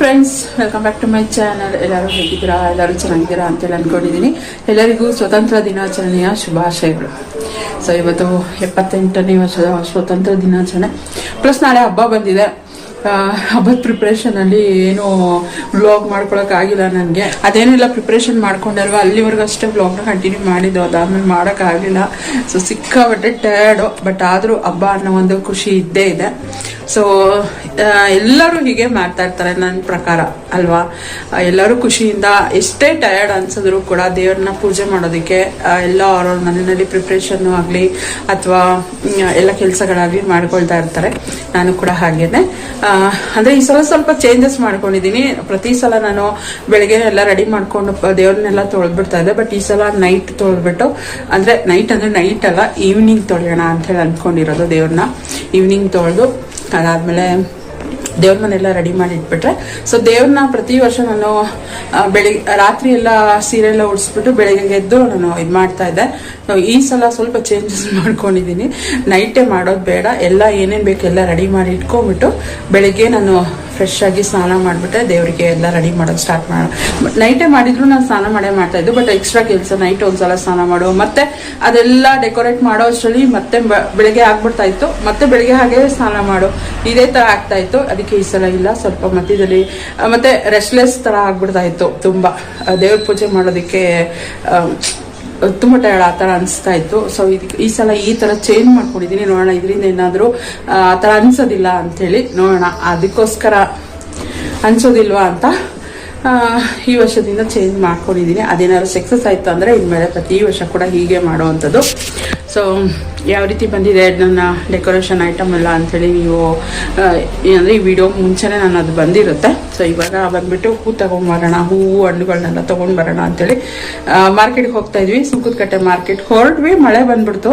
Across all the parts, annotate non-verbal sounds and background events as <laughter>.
Friends welcome back to my channel ಎಲ್ಲರೂ ಹೇಗಿದ್ದೀರಾ? ಎಲ್ಲರೂ ಚೆನ್ನಾಗಿದ್ದೀರಾ ಅಂತೇಳಿ ಅನ್ಕೊಂಡಿದ್ದೀನಿ. ಎಲ್ಲರಿಗೂ ಸ್ವತಂತ್ರ ದಿನಾಚರಣೆಯ ಶುಭಾಶಯಗಳು. ಸೊ ಇವತ್ತು ಎಪ್ಪತ್ತೆಂಟನೇ ವರ್ಷದ ಸ್ವತಂತ್ರ ದಿನಾಚರಣೆ. ಪ್ಲಸ್ ನಾಳೆ ಹಬ್ಬ ಬಂದಿದೆ. ಹಬ್ಬದ ಪ್ರಿಪ್ರೇಷನ್ ಅಲ್ಲಿ ಏನು ವ್ಲಾಗ್ ಆಗಿಲ್ಲ ನನಗೆ. ಅದೇನೆಲ್ಲ ಪ್ರಿಪ್ರೇಷನ್ ಮಾಡ್ಕೊಂಡಲ್ವ, ಅಲ್ಲಿವರೆಗೂ ಅಷ್ಟೇ ವ್ಲಾಗ್ನ ಕಂಟಿನ್ಯೂ ಮಾಡಿದ್ದು. ಅದಾದ್ಮೇಲೆ ಮಾಡಕ್ ಆಗಿಲ್ಲ. ಸೊ ಸಿಕ್ಕಾಪಟ್ಟೆ ಟಯರ್ಡು ಬಟ್ ಆದರೂ ಹಬ್ಬ ಅನ್ನೋ ಒಂದು ಖುಷಿ ಇದ್ದೇ ಇದೆ. ಸೊ ಎಲ್ಲರೂ ಹೀಗೆ ಮಾಡ್ತಾ ಇರ್ತಾರೆ ನನ್ನ ಪ್ರಕಾರ, ಅಲ್ವಾ? ಎಲ್ಲರೂ ಖುಷಿಯಿಂದ ಎಷ್ಟೇ ಟಯರ್ಡ್ ಅನ್ಸಿದ್ರು ಕೂಡ ದೇವ್ರನ್ನ ಪೂಜೆ ಮಾಡೋದಕ್ಕೆ ಎಲ್ಲ ಅವ್ರ ಮನೆಯಲ್ಲಿ ಪ್ರಿಪ್ರೇಷನ್ನು ಆಗಲಿ, ಅಥವಾ ಎಲ್ಲ ಕೆಲಸಗಳಾಗಲಿ ಮಾಡ್ಕೊಳ್ತಾ ಇರ್ತಾರೆ. ನಾನು ಕೂಡ ಹಾಗೇನೆ. ಅಂದ್ರೆ ಈ ಸಲ ಸ್ವಲ್ಪ ಚೇಂಜಸ್ ಮಾಡ್ಕೊಂಡಿದ್ದೀನಿ ಪ್ರತಿ ಸಲ ನಾನು ಬೆಳಗ್ಗೆ ಎಲ್ಲ ರೆಡಿ ಮಾಡ್ಕೊಂಡು ದೇವ್ರನ್ನೆಲ್ಲ ತೊಳೆದ್ಬಿಡ್ತಾ ಇದ್ದೆ. ಬಟ್ ಈ ಸಲ ನೈಟ್ ತೊಳೆದ್ಬಿಟ್ಟು, ಅಂದ್ರೆ ನೈಟ್ ಅಂದ್ರೆ ನೈಟ್ ಅಲ್ಲ ಈವ್ನಿಂಗ್ ತೊಳೆಯೋಣ ಅಂತ ಹೇಳಿ ಅನ್ಕೊಂಡಿರೋದು ದೇವ್ರನ್ನ. ಈವ್ನಿಂಗ್ ತೊಳೆದು ಅದಾದ್ಮೇಲೆ ದೇವ್ರ ಮನೆಲ್ಲ ರೆಡಿ ಮಾಡಿ ಇಟ್ಬಿಟ್ರೆ. ಸೊ ದೇವ್ರನ್ನ ಪ್ರತಿ ವರ್ಷ ನಾನು ಬೆಳಿ, ರಾತ್ರಿ ಎಲ್ಲ ಸೀರೆ ಎಲ್ಲ ಉಡಿಸ್ಬಿಟ್ಟು ಬೆಳಿಗ್ಗೆ ಎದ್ದು ನಾನು ಇದು ಮಾಡ್ತಾ ಇದ್ದೆ. ಈ ಸಲ ಸ್ವಲ್ಪ ಚೇಂಜಸ್ <laughs> ಮಾಡ್ಕೊಂಡಿದ್ದೀನಿ. ನೈಟೇ ಮಾಡೋದು ಬೇಡ. ಎಲ್ಲ ಏನೇನು ಬೇಕು ಎಲ್ಲ ರೆಡಿ ಮಾಡಿ ಇಟ್ಕೊಂಡ್ಬಿಟ್ಟು ಬೆಳಿಗ್ಗೆ ನಾನು ಫ್ರೆಶ್ ಆಗಿ ಸ್ನಾನ ಮಾಡಿಬಿಟ್ಟೆ ದೇವರಿಗೆ ಎಲ್ಲ ರೆಡಿ ಮಾಡೋದು ಸ್ಟಾರ್ಟ್ ಮಾಡ. ನೈಟೇ ಮಾಡಿದ್ರು ನಾನು ಸ್ನಾನ ಮಾಡೇ ಮಾಡ್ತಾ ಇದ್ದು ಬಟ್ ಎಕ್ಸ್ಟ್ರಾ ಕೆಲಸ ನೈಟ್ ಒಂದ್ಸಲ ಸ್ನಾನ ಮಾಡು. ಮತ್ತೆ ಅದೆಲ್ಲ ಡೆಕೋರೇಟ್ ಮಾಡೋ ಅಷ್ಟರಲ್ಲಿ ಮತ್ತೆ ಬೆಳಗ್ಗೆ ಆಗ್ಬಿಡ್ತಾ ಇತ್ತು. ಮತ್ತೆ ಬೆಳಗ್ಗೆ ಹಾಗೆ ಸ್ನಾನ ಮಾಡು. ಇದೇ ತರ ಆಗ್ತಾ ಇತ್ತು. ಅದಕ್ಕೆ ಈ ಸಲ ಇಲ್ಲ. ಸ್ವಲ್ಪ ಮಧ್ಯದಲ್ಲಿ, ಮತ್ತೆ ರೆಸ್ಟ್ಲೆಸ್ ತರ ಆಗ್ಬಿಡ್ತಾ ಇತ್ತು ತುಂಬಾ. ದೇವ್ರ ಪೂಜೆ ಮಾಡೋದಕ್ಕೆ ತುಂಬ ಟಯರ್ಡ್ ಆ ಥರ ಅನಿಸ್ತಾ ಇತ್ತು. ಸೊ ಇದಕ್ಕೆ ಈ ಸಲ ಈ ಥರ ಚೇಂಜ್ ಮಾಡ್ಕೊಂಡಿದ್ದೀನಿ. ನೋಡೋಣ, ಇದರಿಂದ ಏನಾದರೂ, ಆ ಥರ ಅನ್ಸೋದಿಲ್ಲ ಅಂಥೇಳಿ ನೋಡೋಣ. ಅದಕ್ಕೋಸ್ಕರ ಅನ್ಸೋದಿಲ್ವಾ ಅಂತ ಈ ವರ್ಷದಿಂದ ಚೇಂಜ್ ಮಾಡ್ಕೊಂಡಿದ್ದೀನಿ. ಅದೇನಾದ್ರು ಸಕ್ಸಸ್ ಆಯಿತು ಅಂದರೆ ಇನ್ಮೇಲೆ ಪ್ರತಿ ವರ್ಷ ಕೂಡ ಹೀಗೆ ಮಾಡುವಂಥದ್ದು. ಸೊ ಯಾವ ರೀತಿ ಬಂದಿದೆ ನನ್ನ ಡೆಕೋರೇಷನ್ ಐಟಮ್ ಎಲ್ಲ ಅಂಥೇಳಿ ನೀವು ಏನಂದರೆ ಈ ವಿಡಿಯೋ ಮುಂಚೆನೇ ನಾನು ಅದು ಬಂದಿರುತ್ತೆ. ಸೊ ಇವಾಗ ಬಂದ್ಬಿಟ್ಟು ಹೂ ತಗೊಂಬರೋಣ ಹೂವು ಹಣ್ಣುಗಳನ್ನೆಲ್ಲ ತೊಗೊಂಡು ಬರೋಣ ಅಂತೇಳಿ ಮಾರ್ಕೆಟ್ಗೆ ಹೋಗ್ತಾ ಇದ್ವಿ. ಸುಂಕದಕಟ್ಟೆ ಮಾರ್ಕೆಟ್ ಹೊರಟ್ವಿ ಮಳೆ ಬಂದ್ಬಿಡ್ತು.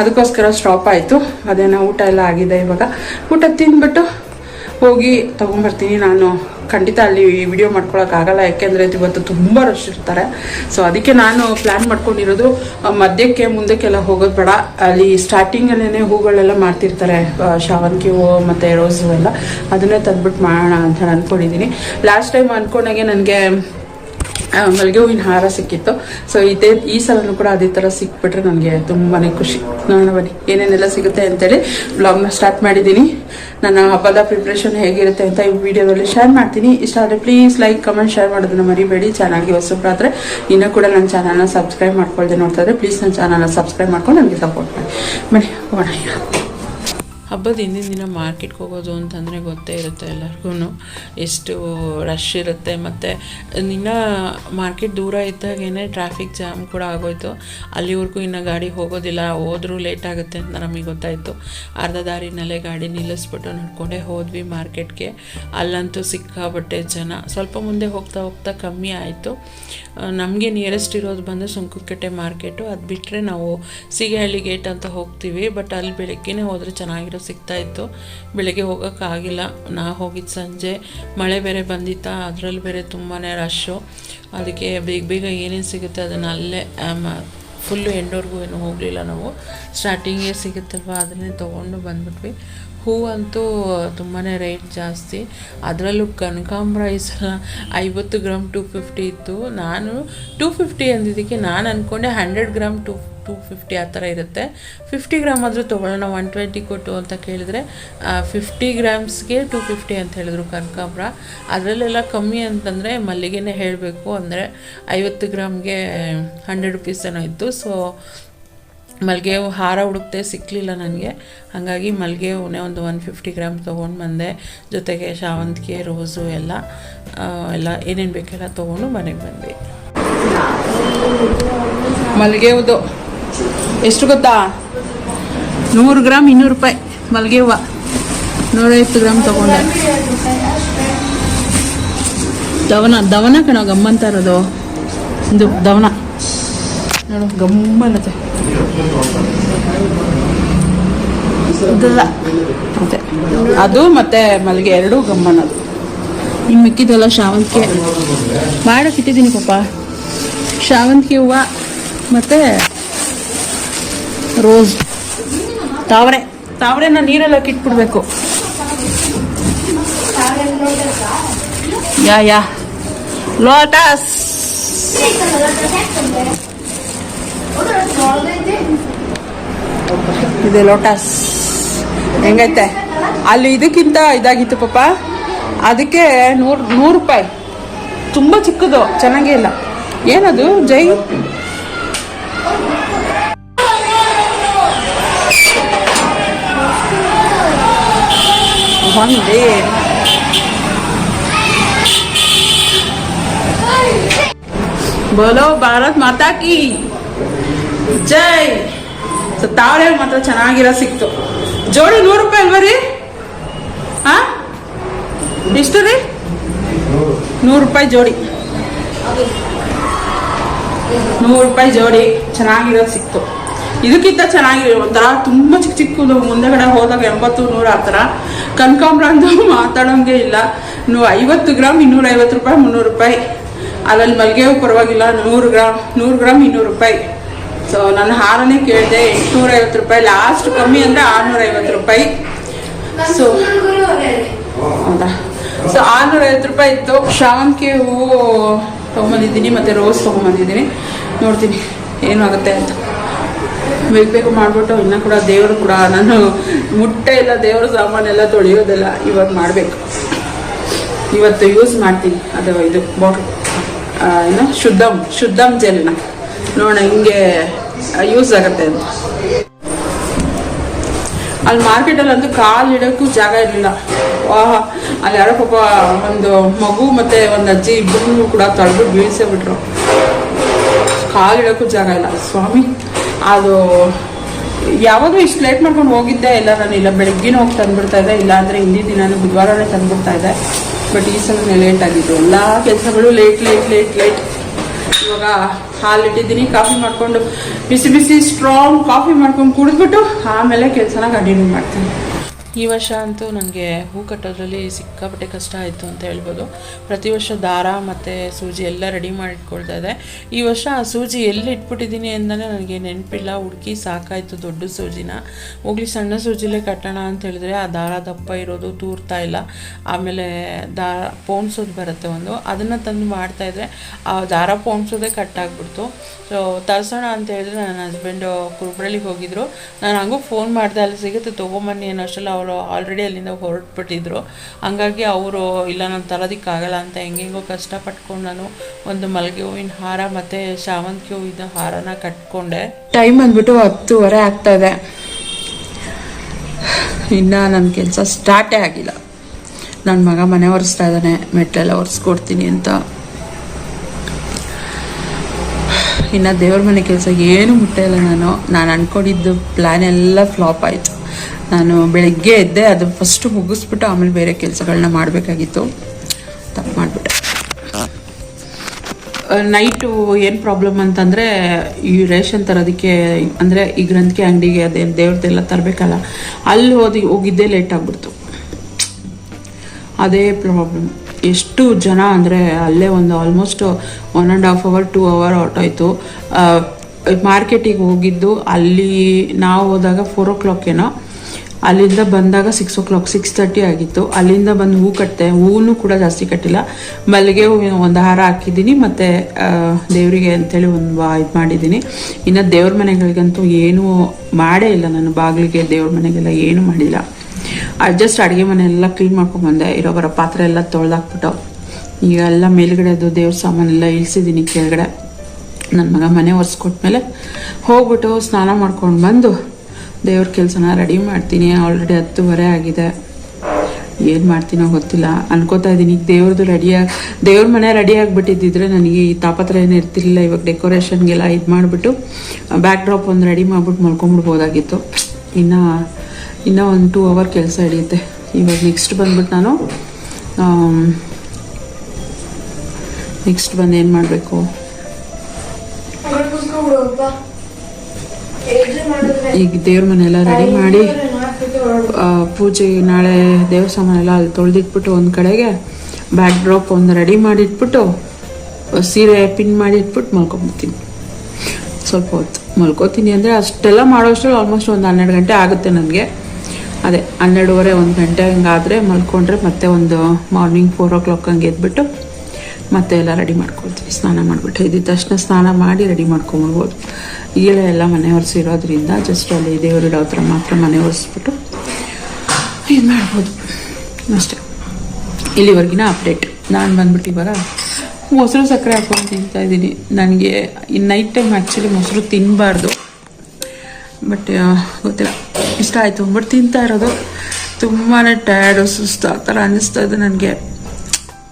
ಅದಕ್ಕೋಸ್ಕರ ಸ್ಟಾಪ್ ಆಯಿತು. ಅದೇನೋ ಊಟ ಎಲ್ಲ ಆಗಿದೆ ಇವಾಗ. ಊಟ ತಿಂದ್ಬಿಟ್ಟು ಹೋಗಿ ತಗೊಂಬರ್ತೀನಿ ನಾನು. ಖಂಡಿತ ಅಲ್ಲಿ ಈ ವಿಡಿಯೋ ಮಾಡ್ಕೊಳಕ್ಕಾಗಲ್ಲ ಯಾಕೆಂದರೆ ಇವತ್ತು ತುಂಬ ರಶ್ ಇರ್ತಾರೆ. ಸೊ ಅದಕ್ಕೆ ನಾನು ಪ್ಲ್ಯಾನ್ ಮಾಡ್ಕೊಂಡಿರೋದು ಮಧ್ಯಕ್ಕೆ ಮುಂದಕ್ಕೆಲ್ಲ ಹೋಗೋದು ಬೇಡ. ಅಲ್ಲಿ ಸ್ಟಾರ್ಟಿಂಗಲ್ಲೇ ಹೂಗಳೆಲ್ಲ ಮಾಡ್ತಿರ್ತಾರೆ ಶಾವಂತಿ ಹೂವು ಮತ್ತು ರೋಸು ಎಲ್ಲ. ಅದನ್ನೇ ತಂದ್ಬಿಟ್ಟು ಮಾಡೋಣ ಅಂತ ಅಂದ್ಕೊಂಡಿದ್ದೀನಿ ಲಾಸ್ಟ್ ಟೈಮ್ ಅಂದ್ಕೊಂಡಾಗೆ ನನಗೆ ಮಲ್ಲಿಗೆ ಹೂವಿನ ಹಾರ ಸಿಕ್ಕಿತ್ತು. ಸೊ ಇದೇ, ಈ ಸಲನೂ ಕೂಡ ಅದೇ ಥರ ಸಿಕ್ಬಿಟ್ರೆ ನನಗೆ ತುಂಬಾ ಖುಷಿ. ನೋಡೋಣ ಬನ್ನಿ, ಏನೇನೆಲ್ಲ ಸಿಗುತ್ತೆ ಅಂತೇಳಿ ನ ಸ್ಟಾರ್ಟ್ ಮಾಡಿದ್ದೀನಿ. ನನ್ನ ಹಬ್ಬದ ಪ್ರಿಪ್ರೇಷನ್ ಹೇಗಿರುತ್ತೆ ಅಂತ ಈ ವಿಡಿಯೋದಲ್ಲಿ ಶೇರ್ ಮಾಡ್ತೀನಿ. ಇಷ್ಟ ಆದರೆ ಪ್ಲೀಸ್ ಲೈಕ್ ಕಮೆಂಟ್ ಶೇರ್ ಮಾಡೋದನ್ನ ಮರಿಬೇಡಿ. ಚಾನಲ್ಗೆ ಹೊಸಬ್ರಾದ್ರೆ ಇನ್ನೂ ಕೂಡ ನನ್ನ ಚಾನಲ್ನ ಸಬ್ಸ್ಕ್ರೈಬ್ ಮಾಡ್ಕೊಳ್ದೆ ನೋಡ್ತಾ ಇದ್ರೆ ಪ್ಲೀಸ್ ನನ್ನ ಚಾನಲ್ನ ಸಬ್ಸ್ಕ್ರೈಬ್ ಮಾಡ್ಕೊಂಡು ನನಗೆ ಸಪೋರ್ಟ್ ಮಾಡಿ. ಬನ್ನಿ, ಹೋಗೋಣ. ಹಬ್ಬದ ಹಿಂದಿನ ದಿನ ಮಾರ್ಕೆಟ್ಗೆ ಹೋಗೋದು ಅಂತಂದರೆ ಗೊತ್ತೇ ಇರುತ್ತೆ ಎಲ್ಲರಿಗೂ ಎಷ್ಟು ರಶ್ ಇರುತ್ತೆ. ಮತ್ತು ಇನ್ನು ಮಾರ್ಕೆಟ್ ದೂರ ಇದ್ದಾಗೇನೆ ಟ್ರಾಫಿಕ್ ಜಾಮ್ ಕೂಡ ಆಗೋಯ್ತು. ಅಲ್ಲಿವರೆಗೂ ಇನ್ನು ಗಾಡಿ ಹೋಗೋದಿಲ್ಲ. ಹೋದರೂ ಲೇಟ್ ಆಗುತ್ತೆ ಅಂತ ನಮಗೆ ಗೊತ್ತಾಯಿತು. ಅರ್ಧ ದಾರಿನಲ್ಲೇ ಗಾಡಿ ನಿಲ್ಲಿಸ್ಬಿಟ್ಟು ನಡ್ಕೊಂಡೇ ಹೋದ್ವಿ ಮಾರ್ಕೆಟ್ಗೆ ಅಲ್ಲಂತೂ ಸಿಕ್ಕಾಬಟ್ಟೆ ಜನ. ಸ್ವಲ್ಪ ಮುಂದೆ ಹೋಗ್ತಾ ಹೋಗ್ತಾ ಕಮ್ಮಿ ಆಯಿತು. ನಮಗೆ ನಿಯರೆಸ್ಟ್ ಇರೋದು ಬಂದು ಸುಂಕುಕಟ್ಟೆ ಮಾರ್ಕೆಟು ಅದು ಬಿಟ್ಟರೆ ನಾವು ಸೀಗೆಹಳ್ಳಿ ಗೇಟ್ ಅಂತ ಹೋಗ್ತೀವಿ. ಬಟ್ ಅಲ್ಲಿ ಬೆಳಗ್ಗೆನೇ ಹೋದರೆ ಚೆನ್ನಾಗಿರೋ ಸಿಗ್ತಾ ಇತ್ತು. ಬೆಳಗ್ಗೆ ಹೋಗೋಕ್ಕಾಗಿಲ್ಲ ನಾ ಹೋಗಿದ್ದು ಸಂಜೆ ಮಳೆ ಬೇರೆ ಬಂದಿತ್ತಾ, ಅದರಲ್ಲಿ ಬೇರೆ ತುಂಬಾ ರಶ್ಶು ಅದಕ್ಕೆ ಬೇಗ ಬೇಗ ಏನೇನು ಸಿಗುತ್ತೆ ಅದನ್ನು ಅಲ್ಲೇ ಫುಲ್ಲು ಎಂಡೋರ್ಗೂ ಏನು ಹೋಗಲಿಲ್ಲ ನಾವು. ಸ್ಟಾರ್ಟಿಂಗೇ ಸಿಗುತ್ತಲ್ವ, ಅದನ್ನೇ ತೊಗೊಂಡು ಬಂದ್ಬಿಟ್ವಿ. ಹೂವಂತೂ ತುಂಬಾ ರೇಟ್ ಜಾಸ್ತಿ. ಅದರಲ್ಲೂ ಕನಕಾಂಬ್ರ ಈ ಸಲ ಐವತ್ತು ಗ್ರಾಮ್ ಟು ಫಿಫ್ಟಿ ಇತ್ತು. ನಾನು ಟೂ ಫಿಫ್ಟಿ ಅಂದಿದ್ದಕ್ಕೆ ನಾನು ಅಂದ್ಕೊಂಡೆ hundred gram to two fifty ಆ ಥರ ಇರುತ್ತೆ. ಫಿಫ್ಟಿ ಗ್ರಾಮ್ ಆದರೂ ತೊಗೊಳ್ಳೋಣ ಒನ್ ಟ್ವೆಂಟಿ ಕೊಟ್ಟು ಅಂತ ಕೇಳಿದ್ರೆ ಫಿಫ್ಟಿ ಗ್ರಾಮ್ಸ್ಗೆ ಟೂ ಫಿಫ್ಟಿ ಅಂತ ಹೇಳಿದ್ರು ಕನಕಾಂಬ್ರ. ಅದರಲ್ಲೆಲ್ಲ ಕಮ್ಮಿ ಅಂತಂದರೆ ಮಲ್ಲಿಗೆನೇ ಹೇಳಬೇಕು. ಅಂದರೆ ಐವತ್ತು ಗ್ರಾಮ್ಗೆ ಹಂಡ್ರೆಡ್ ರುಪೀಸ್ ಏನೋ ಇತ್ತು. ಸೊ ಮಲ್ಲಿಗೆ ಹಾರ ಹುಡುಕ್ತೆ ಸಿಕ್ಕಲಿಲ್ಲ ನನಗೆ. ಹಾಗಾಗಿ ಮಲ್ಲಿಗೆ ಹೂನೇ ಒಂದು ಒನ್ ಫಿಫ್ಟಿ ಗ್ರಾಮ್ ತೊಗೊಂಡು ಬಂದೆ. ಜೊತೆಗೆ ಶಾವಂತಿಗೆ, ರೋಸು ಎಲ್ಲ ಎಲ್ಲ ಏನೇನು ಬೇಕೆಲ್ಲ ತೊಗೊಂಡು ಮನೆಗೆ ಬಂದ್ವಿ. ಮಲ್ಲಿಗೆ ಹೂದು ಎಷ್ಟು ಗೊತ್ತಾ? ನೂರು ಗ್ರಾಮ್ ಇನ್ನೂರು ರೂಪಾಯಿ ಮಲ್ಲಿಗೆ ಹೂವು ನೂರೈವತ್ತು ಗ್ರಾಮ್ ತೊಗೊಂಡೆ. ದವನ ದವನ ಕಣ ಗಮ್ಮಂತ ಇರೋದು. ಇದು ದವನ. ನೋಡು ಗಮ್ಮನತೆ ಅದು. ಮತ್ತೆ ಮಲ್ಲಿಗೆ ಎರಡೂ ಗಮ್ಮನದು ಇನ್ನು ಮಿಕ್ಕಿದೆಲ್ಲ ಶಾವಂತಿಗೆ ಮಾಡೋಕೆ ಇಟ್ಟಿದ್ದೀನಿ ಪಾಪ. ಶಾವಂತಿಗೆ ಹೂವು ಮತ್ತು ರೋಸ್. ತಾವರೆ. ತಾವರೆನ ನೀರೆಲ್ಲ ಕಿಟ್ಬಿಡ್ಬೇಕು. ಯಾ ಯಾ. ಲೋಟಸ್. ಇದೆ ಲೋಟಸ್. ಹೆಂಗೈತೆ? ಅಲ್ಲಿ ಇದಕ್ಕಿಂತ ಇದಾಗಿತ್ತು ಪಾಪ. ಅದಕ್ಕೆ ನೂರು ನೂರು ರೂಪಾಯಿ. ತುಂಬ ಚಿಕ್ಕದು, ಚೆನ್ನಾಗೇ ಇಲ್ಲ. ಏನದು? ಜೈ? ಬೋಲೋ ಭಾರತ್ ಮಾತಾ ಕಿ. ಜೈ. ಸೊ ತಾವರೆ ಮಾತ್ರ ಚೆನ್ನಾಗಿರೋ ಸಿಕ್ತು. ಜೋಡಿ ನೂರು ರೂಪಾಯಿ ಅಲ್ವಾ ರೀ? ಹಾ ಎಷ್ಟು ರೀ? ನೂರು ರೂಪಾಯಿ ಜೋಡಿ. ನೂರು ರೂಪಾಯಿ ಜೋಡಿ ಚೆನ್ನಾಗಿರೋದು ಸಿಕ್ತು. ಇದಕ್ಕಿಂತ ಚೆನ್ನಾಗಿರೋ ಒಂಥರ ತುಂಬ ಚಿಕ್ಕ ಚಿಕ್ಕದು ಮುಂದೆಗಡೆ ಹೋದಾಗ ಎಂಬತ್ತು, ನೂರು ಆ ಥರ. ಕನಕಾಂಬ್ರ ಅಂತ ಮಾತಾಡೋಂಗೆ ಇಲ್ಲ. ನೂ ಐವತ್ತು ಗ್ರಾಮ್ ಇನ್ನೂರೈವತ್ತು ರೂಪಾಯಿ, ಮುನ್ನೂರು ರೂಪಾಯಿ. ಅಲ್ಲಲ್ಲಿ ಮಲ್ಲಿಗೆ ಪರವಾಗಿಲ್ಲ. ನೂರು ಗ್ರಾಮ್ ನೂರು ಗ್ರಾಮ್ ಇನ್ನೂರು ರೂಪಾಯಿ. ಸೊ ನಾನು ಹಾರನೇ ಕೇಳಿದೆ ಎಂಟುನೂರ ಐವತ್ತು ರೂಪಾಯಿ. ಲಾಸ್ಟ್ ಕಮ್ಮಿ ಅಂದರೆ ಆರ್ನೂರ ಐವತ್ತು ರೂಪಾಯಿ. ಸೊ ಹೌದಾ ಸೊ ಆರ್ನೂರ ಐವತ್ತು ರೂಪಾಯಿ ಇತ್ತು. ಶಾವಂತಿಗೆ ಹೂವು ತೊಗೊಂಬಂದಿದ್ದೀನಿ. ಮತ್ತು ರೋಸ್ ತೊಗೊಂಬಂದಿದ್ದೀನಿ. ನೋಡ್ತೀನಿ ಏನು ಆಗುತ್ತೆ ಅಂತ. ಬೇಗ ಬೇಗ ಮಾಡಿಬಿಟ್ಟು ಇನ್ನೂ ಕೂಡ ದೇವರು ಕೂಡ ನಾನು ಮುಟ್ಟೆ ಇಲ್ಲ. ದೇವ್ರ ಸಾಮಾನೆಲ್ಲ ತೊಳೆಯೋದಿಲ್ಲ ಇವಾಗ ಮಾಡಬೇಕು. ಇವತ್ತು ಯೂಸ್ ಮಾಡ್ತೀನಿ. ಅದು ಇದು ಬಾಟ್ಲು ಏನು? ಶುದ್ಧಂ. ಶುದ್ಧಂ ಜೆಲ್ನ ನೋಡೋಣ, ಹಿಂಗೆ ಯೂಸ್ ಆಗುತ್ತೆ ಅಂತ. ಅಲ್ಲಿ ಮಾರ್ಕೆಟಲ್ಲಿ ಅಂತೂ ಕಾಲು ಇಡೋಕ್ಕೂ ಜಾಗ ಇರಲಿಲ್ಲ. ವಾಹ, ಅಲ್ಲಿ ಯಾರೋ ಪಾಪ ಒಂದು ಮಗು ಮತ್ತು ಒಂದು ಅಜ್ಜಿ ಇಬ್ಬರು ಕೂಡ ತಳೆದು ಬೀಳ್ಸೇ ಬಿಟ್ರು. ಕಾಲು ಇಡೋಕ್ಕೂ ಜಾಗ ಇಲ್ಲ. ಸ್ವಾಮಿ, ಅದು ಯಾವಾಗಲೂ ಇಷ್ಟು ಲೇಟ್ ಮಾಡ್ಕೊಂಡು ಹೋಗಿದ್ದೆ. ಇಲ್ಲ, ನಾನು ಇಲ್ಲ ಬೆಳಗ್ಗೆ ಹೋಗಿ ತಂದುಬಿಡ್ತಾ ಇದ್ದೆ. ಇಲ್ಲ ಅಂದರೆ ಹಿಂದಿನ ದಿನ ಬುಧವಾರನೇ ತಂದುಬಿಡ್ತಾ ಇದ್ದೆ. ಬಟ್ ಈ ಸಲ ಲೇಟ್ ಆಗಿದ್ದು. ಎಲ್ಲ ಕೆಲಸಗಳು ಲೇಟ್ ಲೇಟ್ ಲೇಟ್ ಲೇಟ್ ಇವಾಗ ಹಾಲು ಇಟ್ಟಿದ್ದೀನಿ ಕಾಫಿ ಮಾಡಿಕೊಂಡು ಬಿಸಿ ಬಿಸಿ ಸ್ಟ್ರಾಂಗ್ ಕಾಫಿ ಮಾಡ್ಕೊಂಡು ಕುಡಿದ್ಬಿಟ್ಟು ಆಮೇಲೆ ಕೆಲಸನ ಕಂಟಿನ್ಯೂ ಮಾಡ್ತೀನಿ. ಈ ವರ್ಷ ಅಂತೂ ನನಗೆ ಹೂ ಕಟ್ಟೋದ್ರಲ್ಲಿ ಸಿಕ್ಕಾಪಟ್ಟೆ ಕಷ್ಟ ಆಯಿತು ಅಂತ ಹೇಳ್ಬೋದು. ಪ್ರತಿ ವರ್ಷ ದಾರ ಮತ್ತು ಸೂಜಿ ಎಲ್ಲ ರೆಡಿ ಮಾಡಿಟ್ಕೊಳ್ತಾ ಇದೆ. ಈ ವರ್ಷ ಆ ಸೂಜಿ ಎಲ್ಲಿ ಇಟ್ಬಿಟ್ಟಿದ್ದೀನಿ ಅಂದರೆ ನನಗೆ ನೆನಪಿಲ್ಲ. ಹುಡುಕಿ ಸಾಕಾಯಿತು ದೊಡ್ಡ ಸೂಜಿನ. ಹೋಗ್ಲಿ ಸಣ್ಣ ಸೂಜಿಲೇ ಕಟ್ಟೋಣ ಅಂತ ಹೇಳಿದ್ರೆ ಆ ದಾರ ದಪ್ಪ ಇರೋದು ತೂರ್ತಾ ಇಲ್ಲ. ಆಮೇಲೆ ದಾರ ಪೋಣಿಸೋದು ಬರುತ್ತೆ ಒಂದು. ಅದನ್ನು ತಂದು ಮಾಡ್ತಾಯಿದ್ರೆ ಆ ದಾರ ಪೋಣಿಸೋದೇ ಕಟ್ಟಾಗ್ಬಿಡ್ತು. ಸೊ ತರಿಸೋಣ ಅಂತ ಹೇಳಿದ್ರೆ ನನ್ನ ಹಸ್ಬೆಂಡು ಕುರುಬ್ರಳ್ಳಿಗೆ ಹೋಗಿದ್ರು. ನಾನು ಹಂಗೂ ಫೋನ್ ಮಾಡಿದೆ, ಅಲ್ಲಿ ಸಿಗುತ್ತೆ, ತೊಗೊಂಬನ್ನಿ ಅನ್ನೋ ಅಷ್ಟರಲ್ಲಿ ಅವರು ಆಲ್ರೆಡಿ ಅಲ್ಲಿಂದ ಹೊರಟ್ಬಿಟ್ಟಿದ್ರು. ಹಂಗಾಗಿ ಅವರು, ಇಲ್ಲ, ನಾನು ತರೋದಕ್ಕಾಗಲ್ಲ ಅಂತ ಹೆಂಗೆಂಗೋ ಕಷ್ಟಪಟ್ಕೊಂಡು ನಾನು ಒಂದು ಮಲ್ಲಿಗೆ ಹೂವಿನ ಹಾರ ಮತ್ತು ಶಾವಂತಿಗೆ ಹೂವಿನ ಹಾರನ ಕಟ್ಕೊಂಡೆ. ಟೈಮ್ ಬಂದ್ಬಿಟ್ಟು ಹತ್ತುವರೆ ಆಗ್ತಾ ಇದೆ ಇನ್ನು ನನ್ನ ಕೆಲಸ ಸ್ಟಾರ್ಟೇ ಆಗಿಲ್ಲ. ನನ್ನ ಮಗ ಮನೆ ಒರೆಸ್ತಾ ಇದ್ದಾನೆ ಮೆಟ್ಲೆಲ್ಲ ಒರೆಸ್ಕೊಡ್ತೀನಿ ಅಂತ. ಇನ್ನು ದೇವ್ರ ಮನೆ ಕೆಲಸ ಏನು ಮುಟ್ಟೆಯಲ್ಲ ನಾನು. ನಾನು ಅಂದ್ಕೊಂಡಿದ್ದು ಪ್ಲ್ಯಾನ್ ಎಲ್ಲ ಫ್ಲಾಪ್ ಆಯಿತು. ನಾನು ಬೆಳಗ್ಗೆ ಎದ್ದೆ ಅದು ಫಸ್ಟು ಮುಗಿಸ್ಬಿಟ್ಟು ಆಮೇಲೆ ಬೇರೆ ಕೆಲಸಗಳನ್ನ ಮಾಡಬೇಕಾಗಿತ್ತು. ತಪ್ಪು ಮಾಡಿಬಿಟ್ಟೆ. ನೈಟು ಏನು ಪ್ರಾಬ್ಲಮ್ ಅಂತಂದರೆ ಈ ರೇಷನ್ ತರೋದಕ್ಕೆ ಅಂದರೆ ಈ ಗ್ರಂಥಿಕೆ ಅಂಗಡಿಗೆ ಅದೇನು ದೇವ್ರದ್ದೆಲ್ಲ ತರಬೇಕಲ್ಲ ಅಲ್ಲಿ ಹೋದಿ ಹೋಗಿದ್ದೇ ಲೇಟ್ ಆಗ್ಬಿಡ್ತು. ಅದೇ ಪ್ರಾಬ್ಲಮ್ ಎಷ್ಟು ಜನ ಅಂದರೆ ಅಲ್ಲೇ ಒಂದು almost one and half hour two hour ಹೊರಟೋಯ್ತು. ಮಾರ್ಕೆಟಿಗೆ ಹೋಗಿದ್ದು ಅಲ್ಲಿ ನಾವು ಹೋದಾಗ ಫೋರ್ ಓ ಕ್ಲಾಕ್ ಏನೋ ಅಲ್ಲಿಂದ ಬಂದಾಗ six o'clock six thirty ಆಗಿತ್ತು. ಅಲ್ಲಿಂದ ಬಂದು ಹೂ ಕಟ್ಟಿದೆ ಹೂವು ಕೂಡ ಜಾಸ್ತಿ ಕಟ್ಟಿಲ್ಲ. ಮಲ್ಲಿಗೆ ಹೂವಿನ ಒಂದು ಹಾರ ಹಾಕಿದ್ದೀನಿ. ಮತ್ತು ದೇವರಿಗೆ ಅಂಥೇಳಿ ಒಂದು ವಾ, ಇದು ಮಾಡಿದ್ದೀನಿ. ಇನ್ನು ದೇವ್ರ ಮನೆಗಳಿಗಂತೂ ಏನೂ ಮಾಡೇ ಇಲ್ಲ. ನಾನು ಬಾಗಿಲಿಗೆ ದೇವ್ರ ಮನೆಗೆಲ್ಲ ಏನೂ ಮಾಡಿಲ್ಲ. ಅಡ್ಜಸ್ಟ್ ಅಡುಗೆ ಮನೆ ಎಲ್ಲ ಕ್ಲೀನ್ ಮಾಡ್ಕೊಂಡ್ಬಂದೆ ಇರೋ ಬರೋ ಪಾತ್ರೆ ಎಲ್ಲ ತೊಳೆದಾಕ್ಬಿಟ್ಟು. ಈಗ ಎಲ್ಲ ಮೇಲ್ಗಡೆದು ದೇವ್ರ ಸಾಮಾನೆಲ್ಲ ಇಳಿಸಿದ್ದೀನಿ ಕೆಳಗಡೆ. ನನ್ನ ಮಗ ಮನೆ ಒರೆಸ್ಕೊಟ್ಮೇಲೆ ಹೋಗ್ಬಿಟ್ಟು ಸ್ನಾನ ಮಾಡ್ಕೊಂಡು ಬಂದು ದೇವ್ರ ಕೆಲಸನ ರೆಡಿ ಮಾಡ್ತೀನಿ. ಆಲ್ರೆಡಿ ಹತ್ತುವರೆ ಆಗಿದೆ. ಏನು ಮಾಡ್ತೀನೋ ಗೊತ್ತಿಲ್ಲ. ಅನ್ಕೋತಾ ಇದ್ದೀನಿ. ಈಗ ದೇವ್ರದ್ದು ರೆಡಿಯಾಗಿ ದೇವ್ರ ಮನೆ ರೆಡಿ ಆಗಿಬಿಟ್ಟಿದ್ದಿದ್ರೆ ನನಗೆ ಈ ತಾಪತ್ರ ಏನು ಇರ್ತಿರ್ಲಿಲ್ಲ. ಇವಾಗ ಡೆಕೋರೇಷನ್ಗೆಲ್ಲ ಇದು ಮಾಡಿಬಿಟ್ಟು ಬ್ಯಾಕ್ ಡ್ರಾಪ್ ಒಂದು ರೆಡಿ ಮಾಡ್ಬಿಟ್ಟು ಮಲ್ಕೊಂಬಿಡ್ಬೋದಾಗಿತ್ತು. ಇನ್ನು, ಇನ್ನೂ ಒಂದು ಟೂ ಅವರ್ ಕೆಲಸ ಹಿಡಿಯುತ್ತೆ. ಇವಾಗ ನೆಕ್ಸ್ಟ್ ಬಂದ್ಬಿಟ್ಟು ನಾನು ನೆಕ್ಸ್ಟ್ ಬಂದು ಏನು ಮಾಡಬೇಕು? ಈಗ ದೇವ್ರ ಮನೆಯೆಲ್ಲ ರೆಡಿ ಮಾಡಿ ಪೂಜೆ ನಾಳೆ ದೇವ್ರ ಸಾಮಾನೆಲ್ಲ ಅಲ್ಲಿ ತೊಳೆದಿಟ್ಬಿಟ್ಟು ಒಂದು ಕಡೆಗೆ ಬ್ಯಾಕ್ ಡ್ರಾಪ್ ಒಂದು ರೆಡಿ ಮಾಡಿಟ್ಬಿಟ್ಟು ಸೀರೆ ಪಿನ್ ಮಾಡಿ ಇಟ್ಬಿಟ್ಟು ಮಲ್ಕೊಂಬಿಡ್ತೀನಿ. ಸ್ವಲ್ಪ ಹೊತ್ತು. ಮಲ್ಕೋತೀನಿ ಅಂದರೆ ಅಷ್ಟೆಲ್ಲ ಮಾಡೋಷ್ಟರಲ್ಲಿ ಆಲ್ಮೋಸ್ಟ್ ಒಂದು ಹನ್ನೆರಡು ಗಂಟೆ ಆಗುತ್ತೆ ನನಗೆ. ಅದೇ ಹನ್ನೆರಡುವರೆ ಒಂದು ಗಂಟೆ ಹಂಗಾದರೆ ಮಲ್ಕೊಂಡ್ರೆ ಮತ್ತೆ ಒಂದು ಮಾರ್ನಿಂಗ್ ಫೋರ್ ಓ ಕ್ಲಾಕ್ ಹಂಗೆ ಎದ್ಬಿಟ್ಟು ಮತ್ತೆ ಎಲ್ಲ ರೆಡಿ ಮಾಡ್ಕೊಳ್ತೀವಿ. ಸ್ನಾನ ಮಾಡಿಬಿಟ್ಟು ಇದ್ದ ತಕ್ಷಣ ಸ್ನಾನ ಮಾಡಿ ರೆಡಿ ಮಾಡ್ಕೊಂಬಿಡ್ಬೋದು. ಈಗಲೇ ಎಲ್ಲ ಮನೆ ಒರೆಸಿರೋದ್ರಿಂದ ಜಸ್ಟ್ ಅಲ್ಲಿ ದೇವರಿಡೋ ಹತ್ರ ಮಾತ್ರ ಮನೆ ಒರೆಸ್ಬಿಟ್ಟು ಇದು ಮಾಡ್ಬೋದು. ಅಷ್ಟೇ. ಇಲ್ಲಿವರೆಗಿನ ಅಪ್ಡೇಟ್ ನಾನು ಬಂದ್ಬಿಟ್ಟು ಮೊಸರು ಸಕ್ಕರೆ ಹಾಕೊಂಡು ತಿಂತಾ ಇದ್ದೀನಿ. ನನಗೆ ಈ ನೈಟ್ ಟೈಮ್ ಆ್ಯಕ್ಚುಲಿ ಮೊಸರು ತಿನ್ನಬಾರ್ದು ಬಟ್ ಗೊತ್ತಿಲ್ಲ. ಇಷ್ಟ ಆಯಿತು. ಅಂದ್ಬಿಟ್ಟು ತಿಂತಾ ಇರೋದು. ತುಂಬಾ ಟಯರ್ಡು ಸುಸ್ತು. ಆ ಥರ ಅನ್ನಿಸ್ತಾ ಇದೆ ನನಗೆ.